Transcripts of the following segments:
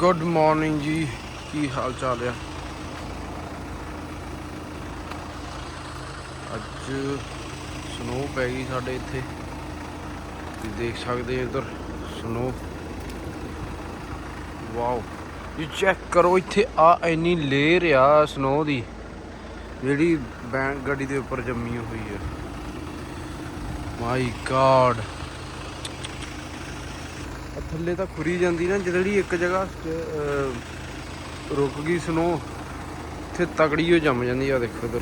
Good morning ਜੀ। ਕੀ ਹਾਲ ਚਾਲ ਆ? ਅੱਜ ਸਨੋ ਪੈ ਗਈ ਸਾਡੇ ਇੱਥੇ। ਤੁਸੀਂ ਦੇਖ ਸਕਦੇ ਆ ਇੱਧਰ ਸਨੋ ਵਾਓ ਇਹ ਚੈੱਕ ਕਰੋ, ਇੱਥੇ ਆ ਇੰਨੀ ਲੇਅਰ ਆ ਸਨੋ ਦੀ, ਜਿਹੜੀ ਬੈਂਕ ਗੱਡੀ ਦੇ ਉੱਪਰ ਜੰਮੀ ਹੋਈ ਹੈ ਮਾਈ ਗॉड ਥੱਲੇ ਤਾਂ ਖੁਰੀ ਜਾਂਦੀ ਨਾ, ਜਿਹੜੀ ਇੱਕ ਜਗ੍ਹਾ ਰੁਕ ਗਈ ਸਨੋ ਇੱਥੇ ਤਕੜੀ ਹੋ ਜੰਮ ਜਾਂਦੀ ਆ, ਦੇਖੋ ਇਧਰ।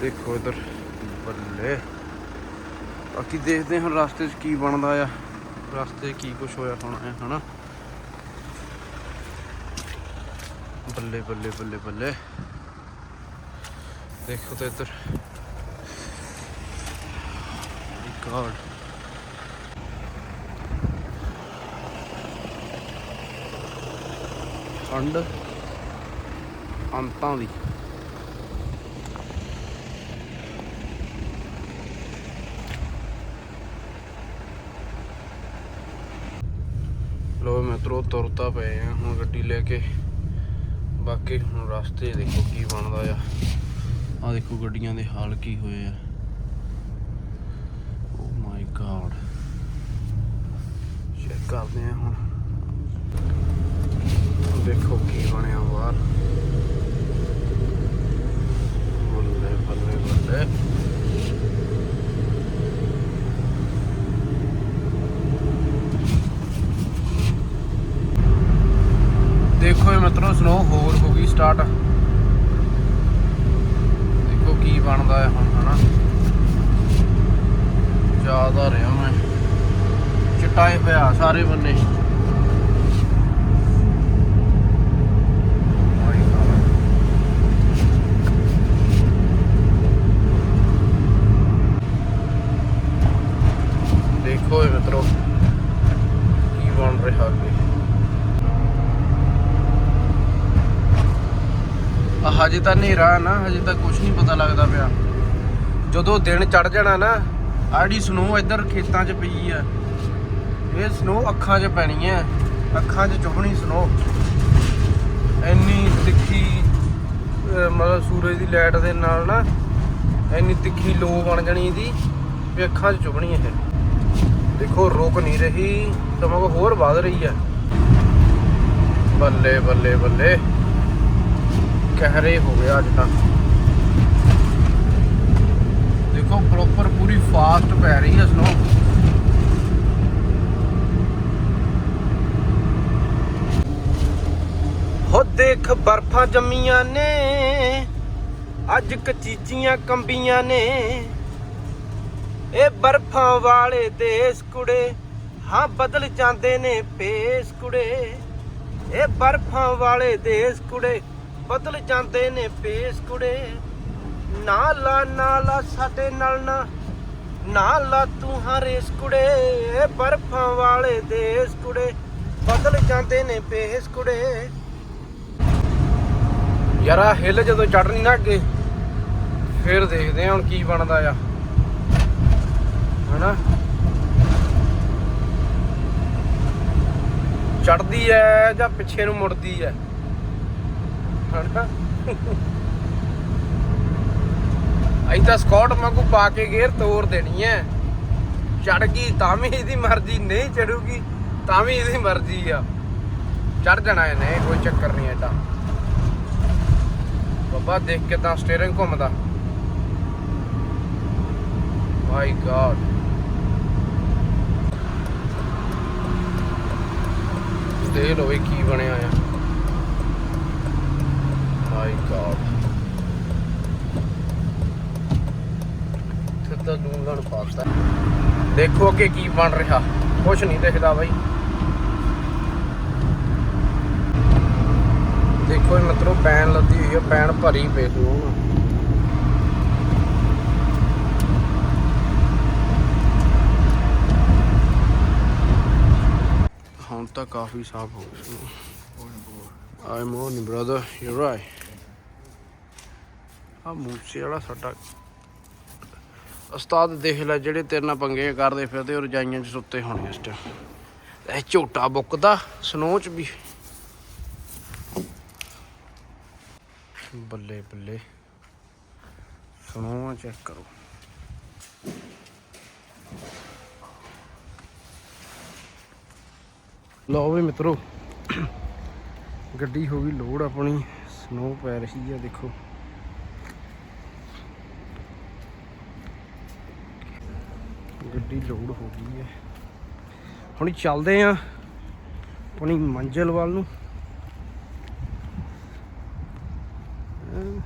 ਦੇਖੋ ਇਧਰ, ਬੱਲੇ। ਬਾਕੀ ਦੇਖਦੇ ਹਾਂ ਰਸਤੇ 'ਚ ਕੀ ਬਣਦਾ ਆ, ਰਸਤੇ ਕੀ ਕੁਝ ਹੋਇਆ ਹੋਣਾ ਹੈ ਹਨਾ? ਬੱਲੇ ਬੱਲੇ ਬੱਲੇ ਬੱਲੇ। ਦੇਖੋ ਤੇ ਇੱਧਰ। ਗॉड ਠੰਡ ਅੰਤਾਂ ਦੀ। ਲੋ ਮਿੱਤਰੋ, ਤੁਰਤਾ ਪਏ ਆ, ਹੁਣ ਗੱਡੀ ਲੈ ਕੇ। ਬਾਕੀ ਹੁਣ ਰਸਤੇ ਦੇਖੋ ਕੀ ਬਣਦਾ ਆ। ਆ ਦੇਖੋ ਗੱਡੀਆਂ ਦੇ ਹਾਲ ਕੀ ਹੋਏ ਆ। ਓ ਮਾਈ ਗਾਡ ਚੈੱਕ ਕਰਦੇ ਆ ਹੁਣ। ਦੇਖੋ ਕੀ ਬਣਿਆ ਬਾਹਰ। ਬੱਲੇ ਬੱਲੇ ਬੱਲੇ। ਦੇਖੋ ਇਹ ਮਿੱਤਰੋ ਸਨੋ ਹੋਰ ਹੋ ਗਈ ਸਟਾਰਟ ਦੇਖੋ ਕੀ ਬਣਦਾ ਹੈ ਹੁਣ, ਹਨਾ। ਜ਼ਿਆਦਾ ਰਿਹਾ ਮੈਂ। ਚਟਾਏ ਪਿਆ ਸਾਰੇ ਬੰਨੇ ਦੇਖੋ ਇਹ ਮਿੱਤਰੋ ਕੀ ਬਣ ਰਿਹਾ ਅੱਗੇ ਆ ਹਜੇ ਤਾਂ ਹਨੇਰਾ ਨਾ, ਹਜੇ ਤਾਂ ਕੁਝ ਨਹੀਂ ਪਤਾ ਲੱਗਦਾ ਪਿਆ। ਜਦੋਂ ਦਿਨ ਚੜ ਜਾਣਾ ਨਾ, ਆੜੀ ਸਨੋ ਇੱਧਰ ਖੇਤਾਂ 'ਚ ਪਈ ਆ। ਇਹ ਸਨੋ ਅੱਖਾਂ 'ਚ ਪੈਣੀ ਹੈ ਅੱਖਾਂ 'ਚ ਚੁਭਣੀ ਸਨੋ ਇੰਨੀ ਤਿੱਖੀ ਮਤਲਬ ਸੂਰਜ ਦੀ ਲਾਈਟ ਦੇ ਨਾਲ ਨਾ, ਇੰਨੀ ਤਿੱਖੀ ਲੋ ਬਣ ਜਾਣੀ ਇਹਦੀ ਵੀ ਅੱਖਾਂ 'ਚ ਚੁਭਣੀ ਇਹ। ਦੇਖੋ, ਰੁਕ ਨਹੀਂ ਰਹੀ ਸਮਾਂ ਹੋਰ ਵੱਧ ਰਹੀ ਹੈ ਬੱਲੇ ਬੱਲੇ ਬੱਲੇ। ਕਹਿਰੇ ਹੋ ਗਿਆ ਅੱਜ ਤਾਂ। ਦੇਖੋ ਪ੍ਰੋਪਰ ਪੂਰੀ ਫਾਸਟ ਪੈ ਰਹੀ ਹੈ ਸਨੋ ਹੋ ਦੇਖ ਬਰਫਾਂ ਜੰਮੀਆਂ ਨੇ, ਅੱਜ ਕਚੀਚੀਆਂ ਕੰਬੀਆਂ ਨੇ। ਇਹ ਬਰਫਾਂ ਵਾਲੇ ਦੇਸ ਕੁੜੇ, ਹਾਂ ਬਦਲ ਜਾਂਦੇ ਨੇ ਪੇਸ ਕੁੜੇ। ਇਹ ਬਰਫਾਂ ਵਾਲੇ ਦੇਸ ਕੁੜੇ ਬਦਲ ਜਾਂਦੇ ਨੇ ਪੇਸ ਕੁੜੇ। ਨਾਲਾ ਨਾਲਾ ਸਾਡੇ ਨਾਲ ਨਾ। ਨਾਲਾ ਤੂੰ ਹਰੇਸ ਕੁੜੇ ਇਹ ਬਰਫਾਂ ਵਾਲੇ ਦੇਸ ਕੁੜੇ। ਬਦਲ ਜਾਂਦੇ ਨੇ ਪੇਸ ਕੁੜੇ। ਯਾਰਾ ਹਿੱਲ ਜਦੋਂ ਚੜਨੀ ਨਾ ਅੱਗੇ, ਫਿਰ ਦੇਖਦੇ ਹਾਂ ਹੁਣ ਕੀ ਬਣਦਾ ਆ। ਹਨਾ? ਚੜਦੀ ਐ ਜਾਂ ਪਿੱਛੇ ਨੂੰ ਮੁੜਦੀ ਐ? ਹਨਾ ਅਈ ਤਾਂ ਸਕਾਟ ਵਾਂਗੂ ਪਾ ਕੇ ਗੇਅਰ ਤੋੜ ਦੇਣੀ ਐ ਚੜ ਗਈ, ਤਾਂ ਵੀ ਇਹਦੀ ਮਰਜ਼ੀ, ਨਹੀਂ ਚੜੂਗੀ ਤਾਂ ਵੀ ਇਹਦੀ ਮਰਜ਼ੀ ਆ। ਚੜ ਜਾਣਾ ਇਹਨੇ, ਕੋਈ ਚੱਕਰ ਨਹੀਂ ਐਡਾ ਬਾਬਾ, ਦੇਖ ਕੇ ਤਾਂ ਸਟੀਅਰਿੰਗ ਘੁੰਮਦਾ। ਮਾਈ ਗॉड ਦੇਖ ਲੋ ਕੀ ਬਣਿਆ ਆ। ਮਾਈ ਗॉड ਸਿੱਧਾ ਡੂੰਗਣ ਪਾਸਤਾ ਦੇਖੋ ਅੱਗੇ ਕੀ ਬਣ ਰਿਹਾ। ਕੁਛ ਨਹੀਂ ਦਿਖਦਾ ਬਾਈ। ਦੇਖੋ ਇਹ ਮਤਲਬ ਪੈਨ ਲੱਦੀ ਹੋਈ ਹੈ ਪੈਨ ਭਰੀ ਪਈ ਸੀ ਹੁਣ ਤਾਂ ਕਾਫੀ ਸਾਫ਼ ਹੋ ਗਿਆ ਸੀ I morning brother you right ਆ ਮੂਸੇ ਵਾਲਾ ਸਾਡਾ। ਉਸਤਾਦ ਦੇਖ ਲੈ ਜਿਹੜੇ ਤੇਰੇ ਨਾਲ ਪੰਗੇ ਕਰਦੇ ਫਿਰਦੇ, ਉਹ ਰਜਾਈਆਂ 'ਚ ਸੁੱਤੇ ਹੋਣੇ ਇਸ ਟਾਈਮ ਇਹ ਝੋਟਾ ਬੁੱਕਦਾ ਸਨੋ ਚ ਵੀ। ਬੱਲੇ ਬੱਲੇ। ਸਨੋ ਚੈੱਕ ਕਰੋ। ਲਓ ਵੀ ਮਿੱਤਰੋ, ਗੱਡੀ ਹੋ ਗਈ ਲੋਡ ਆਪਣੀ ਸਨੋ ਪੈ ਰਹੀ ਆ, ਦੇਖੋ। ਗੱਡੀ ਲੋਡ ਹੋ ਗਈ ਹੈ। ਹੁਣ ਚੱਲਦੇ ਆ ਆਪਣੀ ਮੰਜ਼ਿਲ ਵੱਲ ਨੂੰ। ਅਮ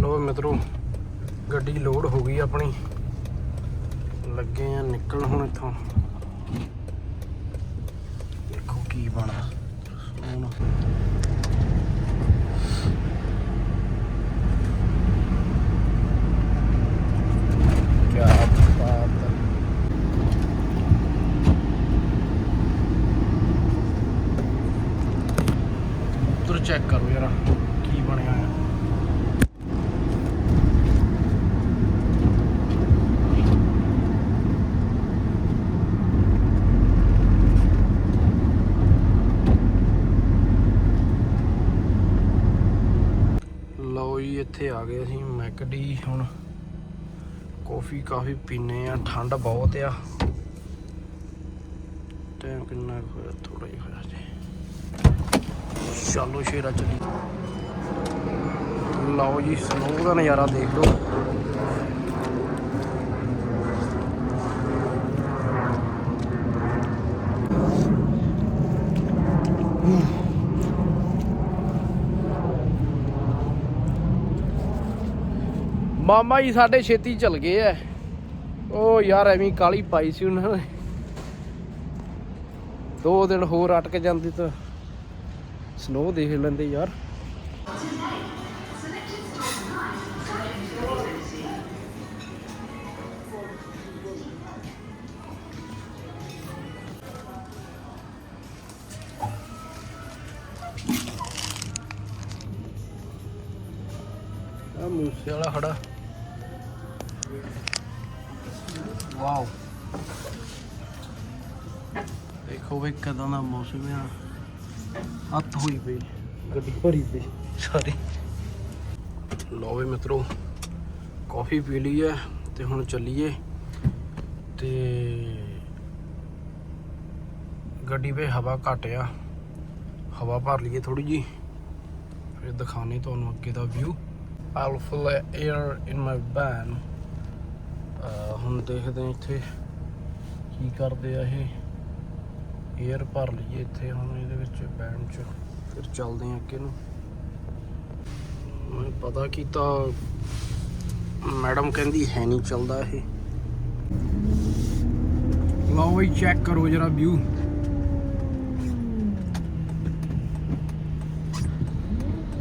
ਲੋ ਮਿੱਤਰੋ, ਗੱਡੀ ਲੋਡ ਹੋ ਗਈ ਆਪਣੀ। ਲੱਗੇ ਆ ਨਿਕਲ ਹੁਣ ਇੱਥੋਂ। ਦੇਖੋ ਕੀ ਬਣਾ ਹੁਣ ਕਿਆ ਬਾਤ ਹੈ ਉਧਰ ਚੈੱਕ ਕਰੋ ਯਾਰ ਕੀ ਬਣਿਆ ਹੈ ਲਓ ਜੀ ਇੱਥੇ ਆ ਗੱਡੀ ਹੁਣ। ਕਾਫੀ ਕਾਫੀ ਪੀਨੇ ਆ ਠੰਡ ਬਹੁਤ ਆ। ਟਾਈਮ ਕਿੰਨਾ ਕੁ ਹੋਇਆ ਥੋੜਾ ਹੀ ਹੋਇਆ ਜੀ ਚਲੋ ਸ਼ੇਰਾ ਚੱਲੀ। ਲਓ ਜੀ ਸਨੋ ਦਾ ਨਜ਼ਾਰਾ ਦੇਖ ਲਓ। ਮਾਮਾ ਜੀ ਸਾਡੇ ਛੇਤੀ ਚਲ ਗਏ ਐ। ਉਹ ਯਾਰ ਐਵੇਂ ਹੀ ਕਾਲੀ ਪਾਈ ਸੀ ਉਹਨਾਂ ਨੇ। ਦੋ ਦਿਨ ਹੋਰ ਅਟਕ ਜਾਂਦੀ ਤਾਂ ਸਨੋ ਦੇਖ ਲੈਂਦੇ ਯਾਰ। ਆ ਮੂਸੇ ਵਾਲਾ ਖੜਾ ਵਾਓ ਦੇਖੋ ਵੀ ਕਦਾਂ ਦਾ ਮੌਸਮ ਆ। ਹੱਥ ਹੋਈ ਪਈ। ਗੱਡੀ ਭਰੀ ਪਈ। ਸਾਰੀ ਲਓ ਵੀ ਮਿੱਤਰੋ ਕਾਫੀ ਪੀ ਲਈ ਹੈ ਤੇ ਹੁਣ ਚੱਲੀਏ ਤੇ ਗੱਡੀ 'ਤੇ ਹਵਾ ਘੱਟ ਆ। ਹਵਾ ਭਰ ਲਈਏ ਥੋੜੀ ਜੀ ਫਿਰ ਦਿਖਾਣੇ ਤੁਹਾਨੂੰ ਅੱਗੇ ਦਾ view I'll fill air in my van ਹੁਣ ਦੇਖਦੇ ਇੱਥੇ ਕੀ ਕਰਦੇ ਆ ਇਹ। 에ਅਰ ਭਰ ਲਈਏ ਇੱਥੇ ਹੁਣ ਇਹਦੇ ਵਿੱਚ ਬੈਂਡ 'ਚ। ਫਿਰ ਚੱਲਦੇ ਹਾਂ ਅੱਗੇ ਨੂੰ। ਮੈਂ ਪਤਾ ਕੀਤਾ, ਮੈਡਮ ਕਹਿੰਦੀ ਹੈ ਨਹੀਂ ਚੱਲਦਾ ਇਹ। ਲਓ ਵੀ ਚੈੱਕ ਕਰੋ ਜਰਾ ਵਿਊ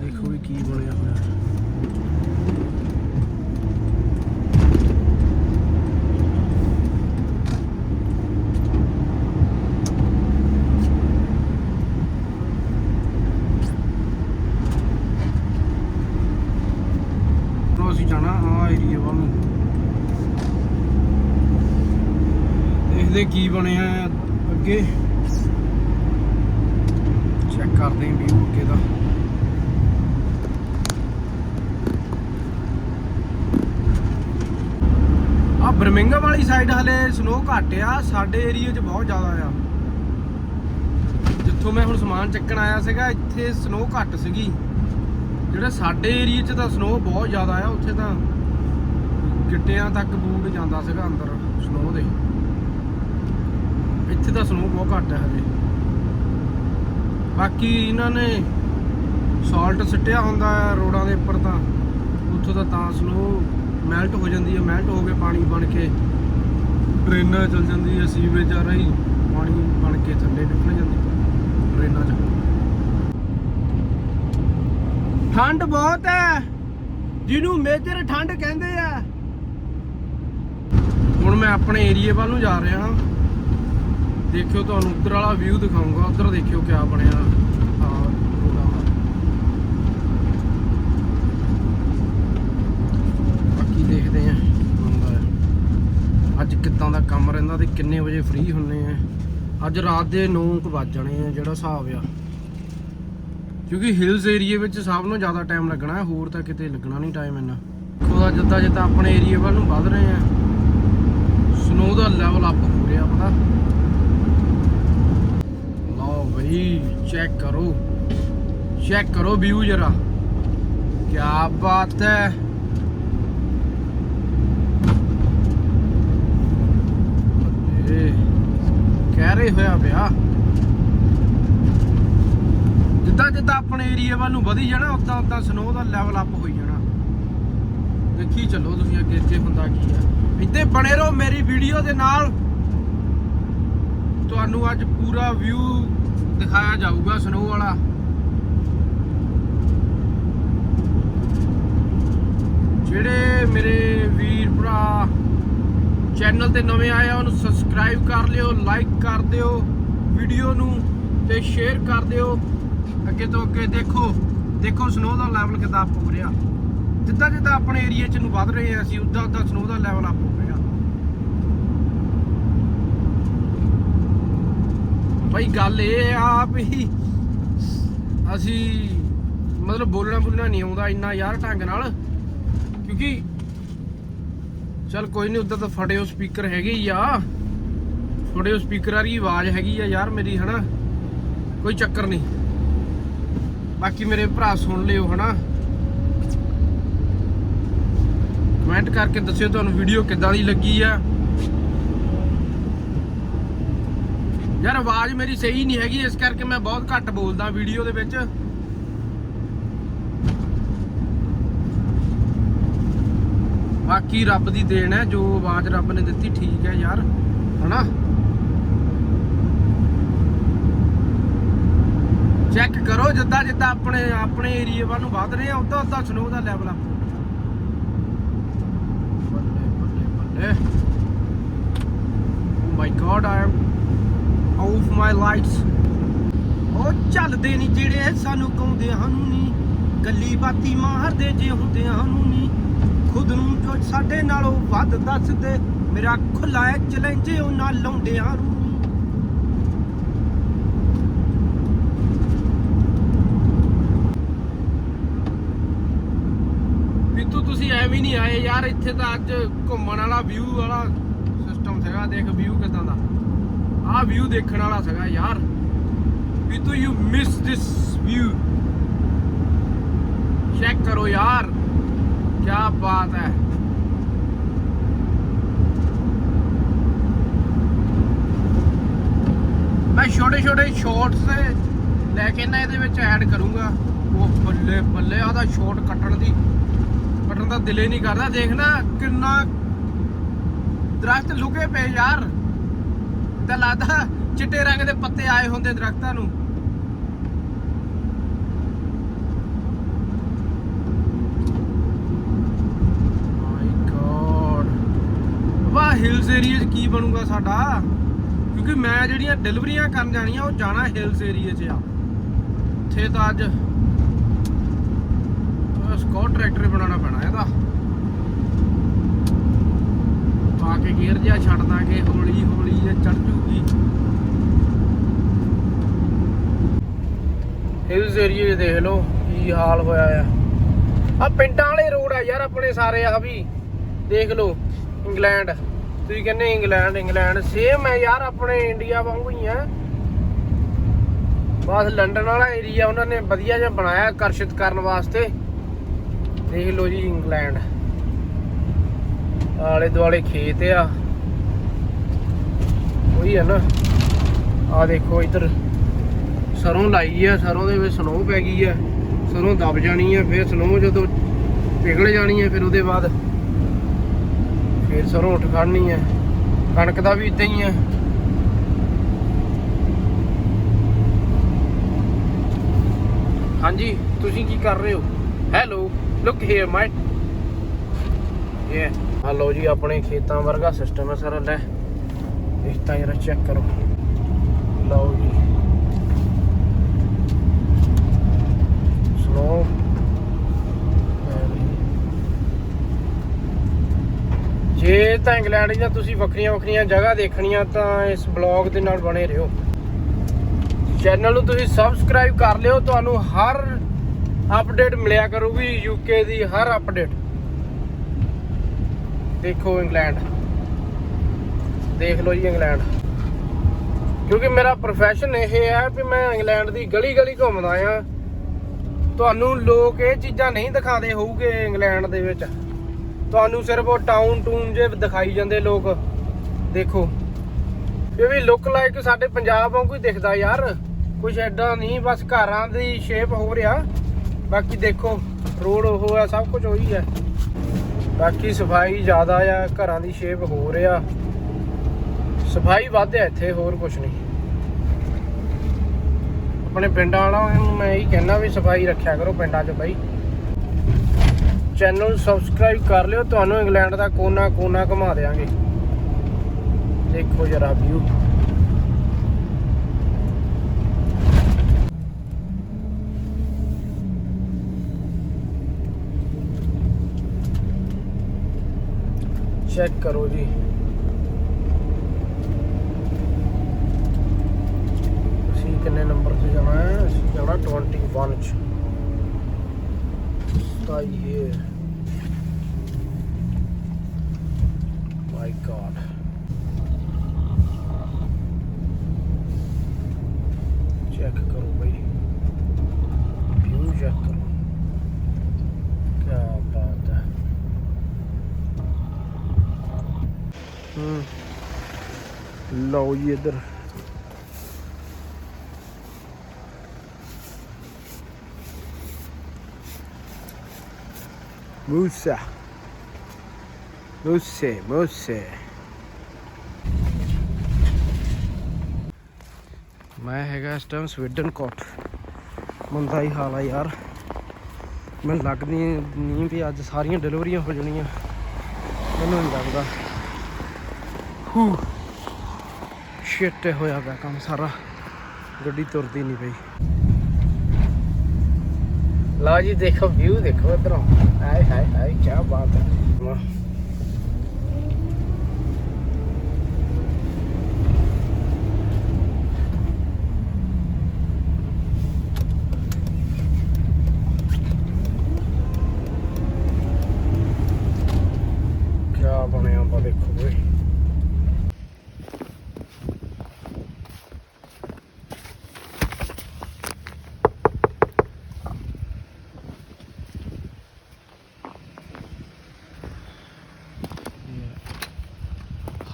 ਦੇਖੋ ਵੀ ਕੀ ਬਣਿਆ ਹੋਇਆ ਤੋਂ ਅਸੀਂ ਜਾਣਾ ਹਾਂ ਏਰੀਆ ਵੱਲ ਨੂੰ ਦੇਖਦੇ ਕੀ ਬਣਿਆ ਅੱਗੇ? ਚੈੱਕ ਕਰਦੇ ਹਾਂ ਵੀਊ ਅੱਗੇ ਦਾ। ਆ ਬਰਮਿੰਗਮ ਵਾਲੀ ਸਾਈਡ ਹਲੇ ਸਨੋ ਘੱਟ ਆ, ਸਾਡੇ ਏਰੀਆ 'ਚ ਬਹੁਤ ਜ਼ਿਆਦਾ ਆ। ਜਿੱਥੋਂ ਮੈਂ ਹੁਣ ਸਮਾਨ ਚੱਕਣ ਆਇਆ ਸੀਗਾ, ਇੱਥੇ ਸਨੋ ਘੱਟ ਸੀਗੀ। ਜਿਹੜਾ ਸਾਡੇ ਏਰੀਆ 'ਚ ਤਾਂ ਸਨੋ ਬਹੁਤ ਜ਼ਿਆਦਾ ਆ, ਉੱਥੇ ਤਾਂ ਗਿੱਟਿਆਂ ਤੱਕ ਬੂਟ ਜਾਂਦਾ ਸੀਗਾ ਅੰਦਰ ਸਨੋ ਦੇ। ਇੱਥੇ ਤਾਂ ਸਨੋ ਬਹੁਤ ਘੱਟ ਹੈ ਹਜੇ। ਬਾਕੀ ਇਹਨਾਂ ਨੇ ਸਾਲਟ ਸਿੱਟਿਆ ਹੁੰਦਾ ਰੋਡਾਂ ਦੇ ਉੱਪਰ ਤਾਂ। ਉੱਥੋਂ ਤਾਂ ਤਾਂ ਸਨੋ ਮੈਲਟ ਹੋ ਜਾਂਦੀ ਹੈ ਮੈਲਟ ਹੋ ਕੇ ਪਾਣੀ ਬਣ ਕੇ ਟ੍ਰੇਨਾਂ ਚੱਲ ਜਾਂਦੀ ਹੈ ਸੀਵੇਜ ਆ ਰਹੀ, ਪਾਣੀ ਬਣ ਕੇ ਥੱਲੇ ਨਿਕਲ ਜਾਂਦੀ ਟ੍ਰੇਨਾਂ 'ਚ। ਠੰਡ ਬਹੁਤ ਹੈ, ਜਿਹਨੂੰ ਮੇਜਰ ਠੰਡ ਕਹਿੰਦੇ ਆ। ਹੁਣ ਮੈਂ ਆਪਣੇ ਏਰੀਏ ਵੱਲ ਨੂੰ ਜਾ ਰਿਹਾ ਹਾਂ। ਦੇਖਿਓ ਤੁਹਾਨੂੰ, ਉੱਧਰ ਵਾਲਾ ਵਿਊ ਦਿਖਾਉਂਗਾ, ਉੱਧਰ ਦੇਖਿਓ ਕਿਆ ਬਣਿਆ ਬਾਕੀ ਦੇਖਦੇ ਆਂ ਕਿੰਨੇ ਵਜੇ ਫ੍ਰੀ ਹੁੰਨੇ ਆ। ਅੱਜ ਰਾਤ ਦੇ 9 ਵੱਜ ਜਾਣੇ ਆ, ਜਿਹੜਾ ਹਿਸਾਬ ਆ। ਕਿਉਂਕਿ ਹਿਲਸ ਏਰੀਆ ਵਿੱਚ ਸਭ ਨੂੰ ਜ਼ਿਆਦਾ ਟਾਈਮ ਲੱਗਣਾ ਹੈ, ਹੋਰ ਤਾਂ ਕਿਤੇ ਲੱਗਣਾ ਨਹੀਂ ਟਾਈਮ ਇੰਨਾ। ਖੋਦਾ ਜਿੱਦਾਂ ਜਿੱਦਾਂ ਆਪਣੇ ਏਰੀਆ ਵੱਲ ਨੂੰ ਵੱਧ ਰਹੇ ਆ। ਸਨੋ ਦਾ ਲੈਵਲ ਅਪ ਹੋ ਰਿਹਾ ਆਪਣਾ ਲਓ ਚੈੱਕ ਕਰੋ। ਚੈੱਕ ਕਰੋ ਵਿਊ ਜਰਾ। ਕੀ ਬਾਤ ਹੈ। ਕਹਿ ਰਹੇ ਹੋਇਆ ਪਿਆ। ਜਿੱਦਾਂ ਜਿੱਦਾਂ ਆਪਣੇ ਏਰੀਆ ਵੱਲ ਨੂੰ ਵਧੀ ਜਾਣਾ, ਉਦਾਂ ਉਦਾਂ ਸਨੋ ਦਾ ਲੈਵਲ ਅਪ ਹੋਈ ਜਾਣਾ। ਦੇਖੀ ਚੱਲੋ ਤੁਸੀਂ ਅੱਗੇ ਇੱਥੇ ਹੁੰਦਾ ਕੀ ਆ। ਇੱਥੇ ਬਣੇ ਰਹੋ ਮੇਰੀ ਵੀਡੀਓ ਦੇ ਨਾਲ। ਤੁਹਾਨੂੰ ਅੱਜ ਪੂਰਾ ਵਿਊ ਦਿਖਾਇਆ ਜਾਊਗਾ ਸਨੋ ਵਾਲਾ। ਜਿਹੜੇ ਮੇਰੇ ਵੀਰ ਭਰਾ ਚੈਨਲ ਤੇ ਨਵੇਂ ਆਏ ਆ, ਉਹਨੂੰ ਸਬਸਕ੍ਰਾਈਬ ਕਰ ਲਿਓ ਲਾਈਕ ਕਰ ਦਿਓ ਵੀਡੀਓ ਨੂੰ ਤੇ ਸ਼ੇਅਰ ਕਰ ਦਿਓ। ਅੱਗੇ ਤੋਂ ਅੱਗੇ ਦੇਖੋ ਦੇਖੋ ਸਨੋ ਦਾ ਲੈਵਲ ਕਿੱਦਾਂ ਅਪ ਹੋ ਰਿਹਾ। ਜਿੱਦਾਂ ਜਿੱਦਾਂ ਆਪਣੇ ਏਰੀਆ ਚ ਨੂੰ ਵੱਧ ਰਹੇ ਆ, ਅਸੀਂ ਉਦਾਂ ਉਦਾਂ ਸਨੋ ਦਾ ਲੈਵਲ ਆਪ ਹੋ ਰਿਹਾ ਭਾਈ ਗੱਲ ਇਹ ਆ ਵੀ ਅਸੀਂ ਮਤਲਬ ਬੋਲਣਾ ਬੋਲਣਾ ਨਹੀਂ ਆਉਂਦਾ ਇੰਨਾ ਯਾਰ ਢੰਗ ਨਾਲ, ਕਿਉਂਕਿ ਚਲ ਕੋਈ ਨਹੀਂ ਉਦਾਂ ਤਾਂ ਫੜਿਓ ਸਪੀਕਰ ਹੈਗੇ ਹੀ ਆ। ਫੜਿਓ ਸਪੀਕਰ ਵਾਲੀ ਆਵਾਜ਼ ਹੈਗੀ ਆ ਯਾਰ ਮੇਰੀ, ਹਨਾ? ਕੋਈ ਚੱਕਰ ਨਹੀਂ। ਬਾਕੀ ਮੇਰੇ ਭਰਾ ਸੁਣ ਲਿਓ, ਹਨਾ? ਕਮੈਂਟ ਕਰਕੇ ਦੱਸਿਓ ਤੁਹਾਨੂੰ ਵੀਡੀਓ ਕਿੱਦਾਂ ਦੀ ਲੱਗੀ ਆ। ਯਾਰ ਆਵਾਜ਼ ਮੇਰੀ ਸਹੀ ਨਹੀਂ ਹੈਗੀ, ਇਸ ਕਰਕੇ ਮੈਂ ਬਹੁਤ ਘੱਟ ਬੋਲਦਾ ਵੀਡੀਓ ਦੇ ਵਿੱਚ। ਬਾਕੀ ਰੱਬ ਦੀ ਦੇਣ ਹੈ, ਜੋ ਆਵਾਜ਼ ਰੱਬ ਨੇ ਦਿੱਤੀ, ਠੀਕ ਹੈ ਯਾਰ, ਹਨਾ? ਚੈੱਕ ਕਰੋ ਜਿੱਦਾਂ ਜਿੱਦਾਂ ਆਪਣੇ ਆਪਣੇ ਏਰੀਆ ਵੱਲ ਨੂੰ ਵੱਧ ਰਹੇ ਆ, ਉਦਾਂ ਉਦਾਂ ਸਨੋ ਦਾ ਲੈਵਲ ਅਪ ਬੱਲੇ ਬੱਲੇ ਬੱਲੇ। ਓ my God I am off my lights ਉਹ ਚੱਲਦੇ ਨਹੀਂ ਜਿਹੜੇ ਸਾਨੂੰ ਕਹੁੰਦੇ ਹਨ ਨਹੀਂ ਗੱਲੀ ਬਾਤੀ ਮਾਰਦੇ ਜੇ ਹੁੰਦੇ ਹਨ ਨਹੀਂ ਖੁਦ ਨੂੰ ਜੋ ਸਾਡੇ ਨਾਲੋਂ ਵੱਧ ਦੱਸਦੇ। ਮੇਰਾ ਖੁੱਲਾ ਹੈ ਚੈਲੰਜ ਉਹਨਾਂ ਲਾਉਂਦਿਆਂ ਨੂੰ। ਬਿੱਤੂ ਤੁਸੀਂ ਐਵੇਂ ਨਹੀਂ ਆਏ ਯਾਰ, ਇੱਥੇ ਤਾਂ ਅੱਜ ਘੁੰਮਣ ਵਾਲਾ ਵਿਊ ਵਾਲਾ ਸਿਸਟਮ ਸੀਗਾ। ਦੇਖ ਵਿਊ ਕਿਦਾਂ ਦਾ। ਆਹ ਵਿਊ ਦੇਖਣ ਵਾਲਾ ਸੀਗਾ ਯਾਰ। Bittu you miss this view check ਕਰੋ ਯਾਰ ਕੀ ਬਾਤ ਹੈ। ਮੈਂ ਛੋਟੇ ਛੋਟੇ ਸ਼ਾਰਟਸ ਲੈ ਕੇ ਨਾ ਇਹਦੇ ਵਿੱਚ ਐਡ ਕਰੂੰਗਾ। ਉਹ ਬੱਲੇ ਬੱਲੇ ਆਦਾ ਸ਼ਾਰਟ ਕੱਟਣ ਦੀ ਕੱਟਣ ਦਾ ਦਿਲ ਹੀ ਨਹੀਂ ਕਰਦਾ। ਦੇਖਣਾ ਕਿੰਨਾ ਦਰਖਤ ਲੁਕੇ ਪਏ ਯਾਰ। ਤਾਂ ਲੱਗਦਾ ਚਿੱਟੇ ਰੰਗ ਦੇ ਪੱਤੇ ਆਏ ਹੁੰਦੇ ਦਰਖਤਾਂ ਨੂੰ। ਵਾਹ ਹਿਲਸ ਏਰੀਆ 'ਚ ਕੀ ਬਣੂਗਾ ਸਾਡਾ? ਕਿਉਂਕਿ ਮੈਂ ਜਿਹੜੀਆਂ ਡਿਲੀਵਰੀਆਂ ਕਰਨ ਜਾਣੀਆਂ, ਉਹ ਜਾਣਾ ਹਿਲਸ ਏਰੀਆ 'ਚ ਆ। ਇੱਥੇ ਤਾਂ ਅੱਜ ਸਕੌਟ ਟਰੈਕਟਰ ਬਣਾਉਣਾ ਪੈਣਾ ਇਹਦਾ ਪਾ ਕੇ ਗੇਅਰ ਜਿਹਾ ਛੱਡ ਦਾਂਗੇ, ਹੌਲੀ ਹੌਲੀ ਇਹ ਚੜ ਜੂਗੀ। ਹਿਲਸ ਏਰੀਆ ਦੇਖ ਲਓ, ਕੀ ਹਾਲ ਹੋਇਆ ਆ। ਆ ਪਿੰਡਾਂ ਵਾਲੇ ਰੋਡ ਆ ਯਾਰ ਆਪਣੇ ਸਾਰੇ ਆ ਵੀ। ਦੇਖ ਲਓ, ਇੰਗਲੈਂਡ। ਤੁਸੀਂ ਕਹਿੰਦੇ ਇੰਗਲੈਂਡ ਇੰਗਲੈਂਡ ਸੇਮ ਹੈ ਯਾਰ ਆਪਣੇ ਇੰਡੀਆ ਵਾਂਗੂ ਹੀ ਆ। ਬਸ ਲੰਡਨ ਵਾਲਾ ਏਰੀਆ ਉਹਨਾਂ ਨੇ ਵਧੀਆ ਜਿਹਾ ਬਣਾਇਆ ਆਕਰਸ਼ਿਤ ਕਰਨ ਵਾਸਤੇ। ਦੇਖ ਲਓ ਜੀ ਇੰਗਲੈਂਡ। ਆਲੇ ਦੁਆਲੇ ਖੇਤ ਆ। ਉਹੀ ਹੈ ਨਾ। ਆ ਦੇਖੋ ਇੱਧਰ। ਸਰੋਂ ਲਾਈ ਆ। ਸਰੋਂ ਦੇ ਵਿੱਚ ਸਨੋ ਪੈ ਗਈ ਆ। ਸਰੋਂ ਦਬ ਜਾਣੀ ਆ। ਫਿਰ ਸਨੋ ਜਦੋਂ ਪਿਘਲ ਜਾਣੀ ਆ, ਫਿਰ ਉਹਦੇ ਬਾਅਦ ਫਿਰ ਸਰੋਂ ਉੱਠ ਖੜਨੀ ਆ। ਕਣਕ ਦਾ ਵੀ ਇਦਾਂ ਹੀ ਆ। ਹਾਂਜੀ, ਤੁਸੀਂ ਕੀ ਕਰ ਰਹੇ ਹੋ? ਹੈਲੋ ਲੁੱਕ ਹੇਅਰ ਮਾਈਟ ਇਹ ਆ ਲਓ ਜੀ, ਆਪਣੇ ਖੇਤਾਂ ਵਰਗਾ ਸਿਸਟਮ ਹੈ ਸਾਰਾ ਲੈ। ਇਸ ਤਾਂ ਜਰਾ ਚੈੱਕ ਕਰੋ। ਲਓ ਜੀ। ਸਲੋ ਜੇ ਤਾਂ ਇੰਗਲੈਂਡ ਦੀਆਂ ਤੁਸੀਂ ਵੱਖਰੀਆਂ ਵੱਖਰੀਆਂ ਜਗ੍ਹਾ ਦੇਖਣੀਆਂ, ਤਾਂ ਇਸ ਬਲੌਗ ਦੇ ਨਾਲ ਬਣੇ ਰਹੋ। ਚੈਨਲ ਨੂੰ ਤੁਸੀਂ ਸਬਸਕ੍ਰਾਈਬ ਕਰ ਲਿਓ, ਤੁਹਾਨੂੰ ਹਰ ਅਪਡੇਟ ਮਿਲਿਆ ਕਰੂਗੀ ਯੂਕੇ ਦੀ ਹਰ ਅਪਡੇਟ ਦੇਖੋ ਇੰਗਲੈਂਡ। ਦੇਖ ਲਓ ਜੀ ਇੰਗਲੈਂਡ। ਕਿਉਂਕਿ ਮੇਰਾ profession ਇਹ ਹੈ ਕਿ ਮੈਂ ਇੰਗਲੈਂਡ ਦੀ ਗਲੀ ਗਲੀ ਘੁੰਮਦਾ ਆ ਤੁਹਾਨੂੰ ਲੋਕ ਇਹ ਚੀਜ਼ਾਂ ਨਹੀਂ ਦਿਖਾਉਂਦੇ ਹੋਊਗੇ ਇੰਗਲੈਂਡ ਦੇ ਵਿੱਚ। ਤੁਹਾਨੂੰ ਸਿਰਫ ਉਹ ਟਾਊਨ ਟੂਨ ਜੇ ਦਿਖਾਈ ਜਾਂਦੇ ਲੋਕ। ਦੇਖੋ। ਇਹ ਵੀ ਲੁੱਕ ਲਾਈਕ ਸਾਡੇ ਪੰਜਾਬ ਵਾਂਗੂ ਹੀ ਦਿਖਦਾ ਯਾਰ। ਕੁਝ ਐਡਾ ਨਹੀਂ, ਬਸ ਘਰਾਂ ਦੀ ਸ਼ੇਪ ਹੋ ਰਿਹਾ। ਬਾਕੀ ਦੇਖੋ ਰੋਡ ਉਹ ਆ ਸਭ ਕੁਝ ਉਹੀ ਹੈ। ਬਾਕੀ ਸਫ਼ਾਈ ਜ਼ਿਆਦਾ ਆ, ਘਰਾਂ ਦੀ ਸ਼ੇਪ ਹੋ ਰਿਹਾ ਸਫ਼ਾਈ ਵੱਧ ਆ ਇੱਥੇ, ਹੋਰ ਕੁਝ ਨਹੀਂ। ਆਪਣੇ ਪਿੰਡਾਂ ਵਾਲਾ ਨੂੰ ਮੈਂ ਇਹੀ ਕਹਿਣਾ ਵੀ ਸਫ਼ਾਈ ਰੱਖਿਆ ਕਰੋ ਪਿੰਡਾਂ 'ਚ ਬਾਈ। ਚੈਨਲ ਸਬਸਕ੍ਰਾਈਬ ਕਰ ਲਿਓ, ਤੁਹਾਨੂੰ ਇੰਗਲੈਂਡ ਦਾ ਕੋਨਾ ਕੋਨਾ ਘੁਮਾ ਦੇਾਂਗੇ ਦੇਖੋ ਜਰਾ ਵਿਊ ਚੈੱਕ ਕਰੋ ਜੀ ਅਸੀਂ ਕਿੰਨੇ ਨੰਬਰ ਤੇ ਜਾਣਾ ਹੈ ਅਸੀਂ ਜਾਣਾ 21 ਚ ਸਤਾਈ ਹੈ ਮਾਈ ਗॉड ਚੈੱਕ ਕਰੋ ਬਈ ਵਿਊ ਚੈੱਕ ਕਰੋ ਕੀ ਬਾਤ ਹੈ ਹੂੰ ਲਓ ਜੀ ਇੱਧਰ। Musa. Musse, Musse. ਮੈਂ ਹੈਗਾ ਇਸ ਟਾਈਮ ਸਵੀਡਨ ਕੋਟ। ਮੰਦਾ ਹੀ ਹਾਲ ਆ ਯਾਰ। ਮੈਨੂੰ ਲੱਗਦੀ ਨਹੀਂ ਵੀ ਅੱਜ ਸਾਰੀਆਂ ਡਿਲੀਵਰੀਆਂ ਹੋ ਜਾਣੀਆਂ। ਮੈਨੂੰ ਨਹੀਂ ਲੱਗਦਾ। ਹੂ। ਸ਼ਿਟ ਹੋਇਆ ਪਿਆ ਕੰਮ ਸਾਰਾ। ਗੱਡੀ ਤੁਰਦੀ ਨਹੀਂ ਪਈ। ਲਾ ਜੀ, ਦੇਖੋ ਵਿਊ ਦੇਖੋ ਇਧਰੋਂ। ਹਾਏ ਹਾਏ ਹਾਏ ਕੀ ਬਾਤ ਹੈ।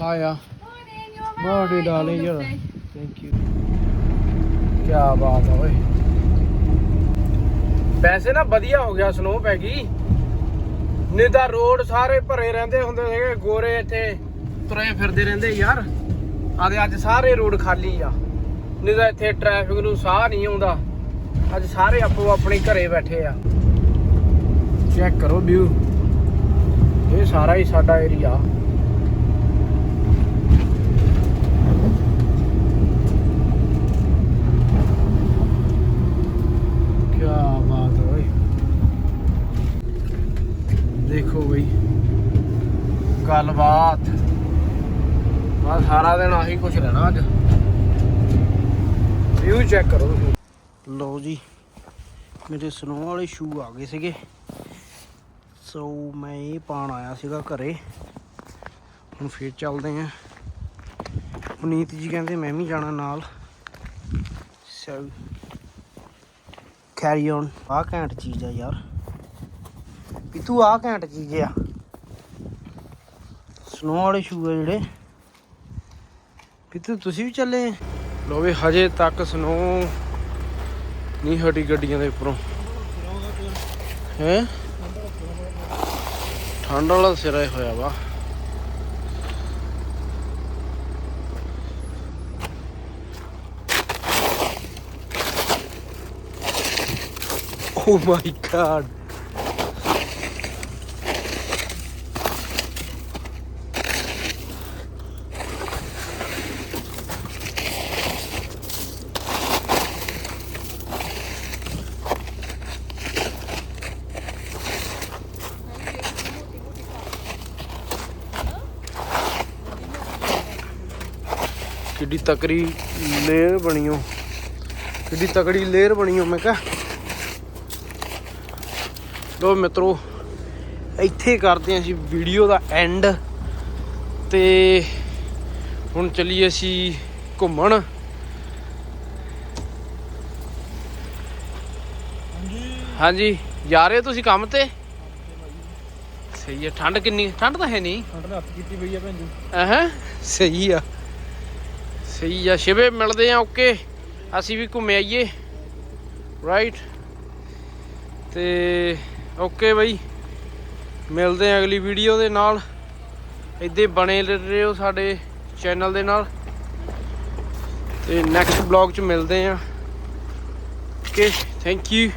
Darling. Oh, You're lovely. Thank you. ਕੀ ਬਾਤ ਹੈ ਓਏ। ਵੈਸੇ ਨਾ ਵਧੀਆ ਹੋ ਗਿਆ ਸਨੋ ਪੈ ਗਈ। ਨਹੀਂ ਤਾਂ ਰੋਡ ਸਾਰੇ ਭਰੇ ਰਹਿੰਦੇ ਹੁੰਦੇ ਸੀਗੇ ਗੋਰੇ ਇੱਥੇ ਤੁਰੇ ਫਿਰਦੇ ਰਹਿੰਦੇ ਯਾਰ। ਆਦੇ ਅੱਜ ਸਾਰੇ ਰੋਡ ਖਾਲੀ ਆ। ਨਹੀਂ ਤਾਂ ਇੱਥੇ ਟ੍ਰੈਫਿਕ ਨੂੰ ਸਾਹ ਨਹੀਂ ਆਉਂਦਾ। ਅੱਜ ਸਾਰੇ ਆਪੋ ਆਪਣੇ ਘਰੇ ਬੈਠੇ ਆ। ਚੈੱਕ ਕਰੋ ਵਿਊ ਇਹ ਸਾਰਾ ਹੀ ਸਾਡਾ ਏਰੀਆ ਕੀ ਬਾਤ ਹੈ ਓਏ ਦੇਖੋ ਬਈ। ਗੱਲਬਾਤ। ਬਸ ਸਾਰਾ ਦਿਨ ਆਹੀ ਕੁਝ ਰਹਿਣਾ ਅੱਜ। ਵਿਊ ਚੈੱਕ ਕਰੋ ਲਓ ਜੀ, ਮੇਰੇ ਸਨੋ ਵਾਲੇ ਸ਼ੂ ਆ ਗਏ ਸੀਗੇ। ਸੋ ਮੈਂ ਇਹ ਪਾਣ ਆਇਆ ਸੀਗਾ ਘਰੇ। ਹੁਣ ਫੇਰ ਚੱਲਦੇ ਆਂ ਪੁਨੀਤ ਜੀ ਕਹਿੰਦੇ, ਮੈਂ ਵੀ ਜਾਣਾ ਨਾਲ। ਸੋ ਕੈਰੀ ਔਨ ਆਹ ਘੈਂਟ ਚੀਜ਼ ਆ ਯਾਰ। ਵੀ ਤੂੰ ਆਹ ਘੈਂਟ ਚੀਜ਼ ਆ। ਸਨੋ ਵਾਲੇ ਸ਼ੂ ਆ ਜਿਹੜੇ। ਵੀ ਤੂੰ, ਤੁਸੀਂ ਵੀ ਚੱਲੇ। ਲੋ ਵੀ ਹਜੇ ਤੱਕ ਸਨੋ ਨਹੀਂ ਹਟੀ ਗੱਡੀਆਂ ਦੇ ਉੱਪਰੋਂ। ਹੈ? ਠੰਡ ਵਾਲਾ ਸਿਰਾ ਹੀ ਹੋਇਆ ਵਾ। Oh my god. ਕਿੱਡੀ ਤਕੜੀ ਲੇਅਰ ਬਣੀਓ ਕਿੱਡੀ ਤਕੜੀ ਲੇਅਰ ਬਣੀਓ ਮੈਂ ਕਿਹਾ। ਲੋ ਮਿੱਤਰੋ ਇੱਥੇ ਕਰਦੇ ਹਾਂ ਅਸੀਂ ਵੀਡੀਓ ਦਾ ਐਂਡ ਤੇ ਹੁਣ ਚੱਲੀਏ ਅਸੀਂ ਘੁੰਮਣ। ਹਾਂਜੀ। ਜਾ ਰਹੇ ਹੋ ਤੁਸੀਂ ਕੰਮ ਤੇ? ਸਹੀ ਹੈ ਠੰਡ ਕਿੰਨੀ ਠੰਡ ਤਾਂ ਹੈ ਨਹੀਂ। ਠੰਡ ਨੇ ਹੱਥ ਕੀਤੀ ਪਈ ਆ ਭੈਣ ਜੀ। ਸਹੀ ਆ। ਸਹੀ ਆ, ਸ਼ਿਵੇ ਮਿਲਦੇ ਆ, ਓਕੇ। ਅਸੀਂ ਵੀ ਘੁੰਮੇ ਆਈਏ। ਰਾਈਟ ਤੇ ਓਕੇ ਬਾਈ। ਮਿਲਦੇ ਆ ਅਗਲੀ ਵੀਡੀਓ ਦੇ ਨਾਲ। ਇੱਦੇ ਬਣੇ ਰਹੋ ਸਾਡੇ ਚੈਨਲ ਦੇ ਨਾਲ। ਤੇ ਨੈਕਸਟ ਬਲੌਗ ਚ ਮਿਲਦੇ ਆ। Okay thank you